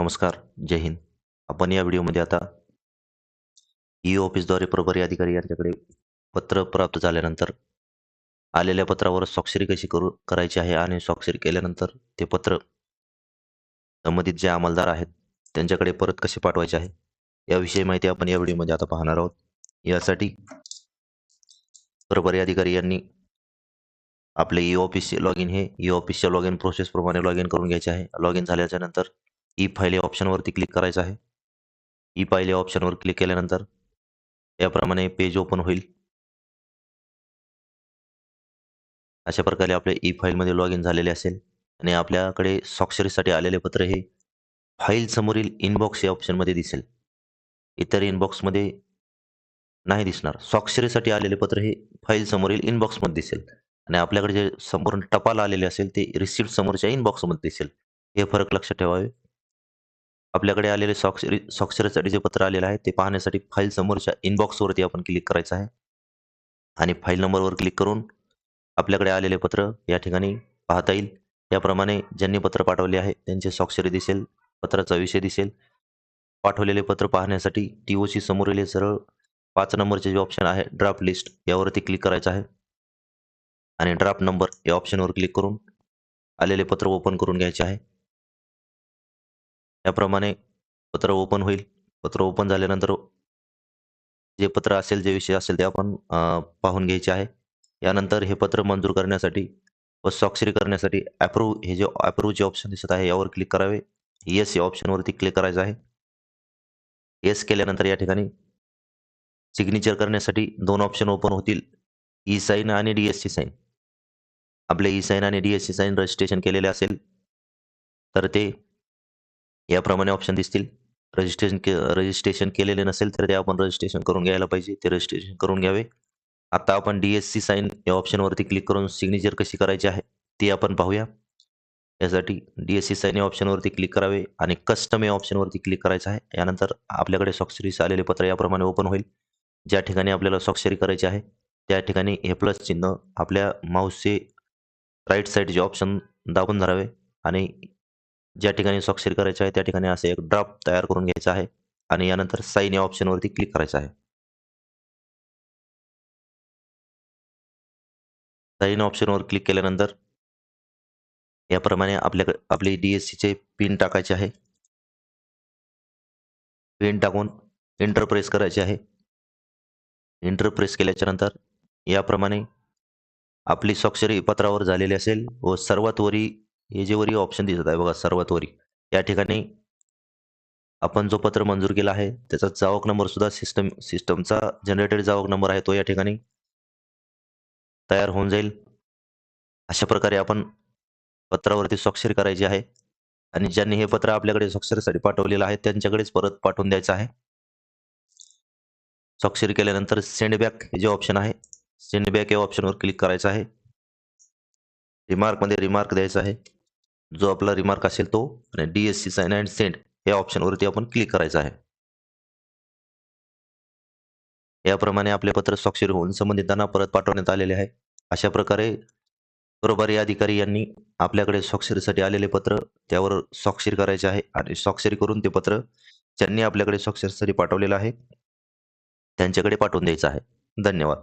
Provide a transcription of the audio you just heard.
नमस्कार जय हिंद. आपण या व्हिडिओमध्ये आता ई ऑफिसद्वारे प्रभारी अधिकारी यांच्याकडे पत्र प्राप्त झाल्यानंतर आलेल्या पत्रावर स्वाक्षरी कशी करू करायची आहे आणि स्वाक्षरी केल्यानंतर ते पत्र संबंधित जे अंमलदार आहेत त्यांच्याकडे परत कसे पाठवायचे आहे याविषयी माहिती आपण या व्हिडिओमध्ये आता पाहणार आहोत. यासाठी प्रभारी अधिकारी यांनी आपले ई ऑफिसचे लॉग इन हे ई ऑफिसच्या लॉग इन प्रोसेसप्रमाणे लॉग इन करून घ्यायचे आहे. लॉग इन झाल्याच्यानंतर E ई फाईल या ऑप्शनवरती क्लिक करायचं आहे. E ई फाईल या ऑप्शनवर क्लिक केल्यानंतर याप्रमाणे पेज ओपन होईल. अशा प्रकारे आपल्या ई e फाईलमध्ये लॉग इन झालेले असेल. आणि आपल्याकडे स्वाक्षरीसाठी आलेले पत्र हे फाईल समोरील इनबॉक्स या ऑप्शनमध्ये दिसेल. इतर इनबॉक्समध्ये नाही दिसणार. स्वाक्षरीसाठी आलेले पत्र हे फाईल समोरील इनबॉक्समध्ये दिसेल. आणि आपल्याकडे जे संपूर्ण टपाल आलेले असेल ते रिसिप्ट समोरच्या इनबॉक्समध्ये दिसेल. हे फरक लक्षात ठेवावे. आपल्याकडे आलेले स्वाक्षरी स्वाक्षरीसाठी जे पत्र आलेलं आहे. ते पाहण्यासाठी फाईल समोरच्या इनबॉक्सवरती आपण क्लिक करायचं आहे. आणि फाईल नंबरवर क्लिक करून आपल्याकडे आलेले पत्र या ठिकाणी पाहता येईल. त्याप्रमाणे ज्यांनी पत्र पाठवले आहे त्यांचे स्वाक्षरी दिसेल पत्राचा विषय दिसेल. पाठवलेले पत्र पाहण्यासाठी टी ओची समोरील सरळ पाच नंबरचे जे ऑप्शन आहे ड्राफ्ट लिस्ट यावरती क्लिक करायचं आहे. आणि ड्राफ्ट नंबर या ऑप्शनवर क्लिक करून आलेले पत्र ओपन करून घ्यायचे आहे. त्याप्रमाणे पत्र ओपन होईल. पत्र ओपन झाल्यानंतर जे पत्र असेल जे विषय असेल ते आपण पाहून घ्यायचे आहे. यानंतर हे पत्र मंजूर करण्यासाठी व स्वाक्षरी करण्यासाठी अप्रूव्ह हे जे अप्रूव्हचे ऑप्शन दिसत आहे यावर क्लिक करावे. येस या ऑप्शनवरती क्लिक करायचं आहे. येस केल्यानंतर या ठिकाणी सिग्नेचर करण्यासाठी दोन ऑप्शन ओपन होतील. ई साईन आणि डी एस सी साईन आपले ई साईन आणि D S C sign registration केलेले असेल तर ते याप्रमाणे ऑप्शन दिसतील. रजिस्ट्रेशन के रजिस्ट्रेशन केलेले नसेल तर ते आपण रजिस्ट्रेशन करून घ्यायला पाहिजे. ते रजिस्ट्रेशन करून घ्यावे. आता आपण डी एस सी साईन या ऑप्शनवरती क्लिक करून सिग्नेचर कशी करायची आहे ती आपण पाहूया. यासाठी डी एस सी साईन या ऑप्शनवरती क्लिक करावे आणि कस्टम या ऑप्शनवरती क्लिक करायचं आहे. यानंतर आपल्याकडे स्वाक्षरीस आलेले पत्र याप्रमाणे ओपन होईल. ज्या ठिकाणी आपल्याला स्वाक्षरी करायची आहे त्या ठिकाणी हे प्लस चिन्ह आपल्या माऊसचे राईट साईडचे ऑप्शन दाबून धरावे आणि ज्या ठिकाणी स्वाक्षरी करायची आहे त्या ठिकाणी असे एक ड्राफ्ट तयार करून घ्यायचा आहे आणि यानंतर साईन या ऑप्शनवरती क्लिक करायचं आहे. साईन ऑप्शनवर क्लिक केल्यानंतर याप्रमाणे आपल्याकडे आपली डी एस सीचे पिन टाकायचे आहे. पिन टाकून इंटरप्रेस करायचे आहे. इंटरप्रेस केल्याच्यानंतर याप्रमाणे आपली स्वाक्षरी पत्रावर झालेली असेल व सर्वात वरी हे जे वरी ऑप्शन दिसत आहे बघा सर्वात वरी. या ठिकाणी आपण जो पत्र मंजूर केला आहे त्याचा जावक नंबर सुद्धा सिस्टम सिस्टमचा जनरेटेड जावक नंबर आहे तो या ठिकाणी तयार होऊन जाईल. अशा प्रकारे आपण पत्रावरती स्वाक्षरी करायची आहे. आणि ज्यांनी हे पत्र आपल्याकडे स्वाक्षरीसाठी पाठवलेलं आहे त्यांच्याकडेच परत पाठवून द्यायचं आहे. स्वाक्षरी केल्यानंतर सेंड बॅक हे जे ऑप्शन आहे सेंड बॅक या ऑप्शनवर क्लिक करायचं आहे. रिमार्कमध्ये रिमार्क द्यायचा आहे. जो आपला रिमार्क असेल तो आणि D S C sign and send या ऑप्शनवरती आपण क्लिक करायचं आहे. याप्रमाणे आपले पत्र स्वाक्षरी होऊन संबंधितांना परत पाठवण्यात आलेले आहे. अशा प्रकारे प्रभारी अधिकारी यांनी आपल्याकडे स्वाक्षरीसाठी आलेले पत्र त्यावर स्वाक्षरी करायचे आहे आणि स्वाक्षरी करून ते पत्र ज्यांनी आपल्याकडे स्वाक्षरीसाठी पाठवलेलं आहे त्यांच्याकडे पाठवून द्यायचं आहे. धन्यवाद.